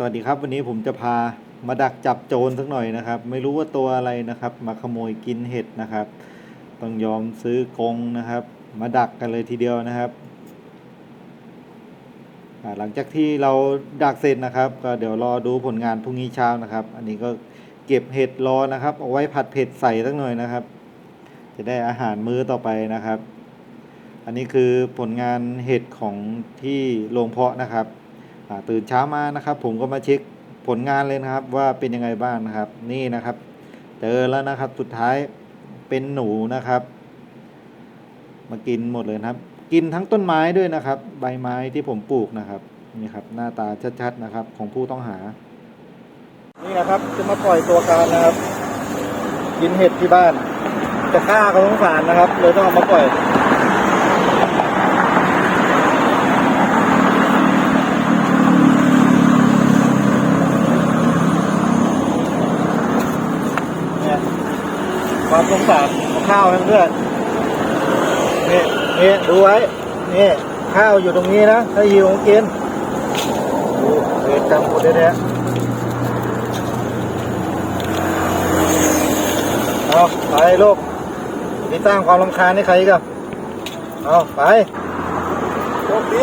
สวัสดีครับ วันนี้ผมจะพามาดักจับโจรสักหน่อยนะครับ ไม่รู้ว่าตัวอะไรนะครับ มาขโมยกินเห็ดนะครับ ต้องยอมซื้อกงนะครับ มาดักกันเลยทีเดียวนะครับหลังจากที่เราดักเสร็จนะครับ ก็เดี๋ยวรอดูผลงานพรุ่งนี้เช้านะครับ อันนี้ก็เก็บเห็ดรอนะครับ เอาไว้ผัดเผ็ดใส่สักหน่อยนะครับ จะได้อาหารมื้อต่อไปนะครับ อันนี้คือผลงานเห็ดของที่โรงเพาะนะครับ ตื่นเช้ามานะครับ ผมก็มาเช็คผลงานเลยนะครับ ว่าเป็นยังไงบ้างนะครับ นี่นะครับ เจอแล้วนะครับสุดท้ายเป็นหนูนะครับ มากินหมดเลยนะครับ กินทั้งต้นไม้ด้วยนะครับ ใบไม้ที่ผมปลูกนะครับนี่ครับ หน้าตาชัดๆนะครับ ของผู้ต้องหา นี่นะครับจะมาปล่อยตัวการนะครับ กินเห็ดที่บ้านจะฆ่าเขาสงสารนะครับเลยต้องเอามาปล่อยเนี่ย ความสงสารของข้าวเพื่อนนี่นี่ดูไว้นี่ข้าวอยู่ตรงนี้นะ ถ้าหิวของกินดูเวรกรรมคนแท้ๆเอาไปลูกนี่สร้างความรำคาญให้ใครกันเอาไปโชคดี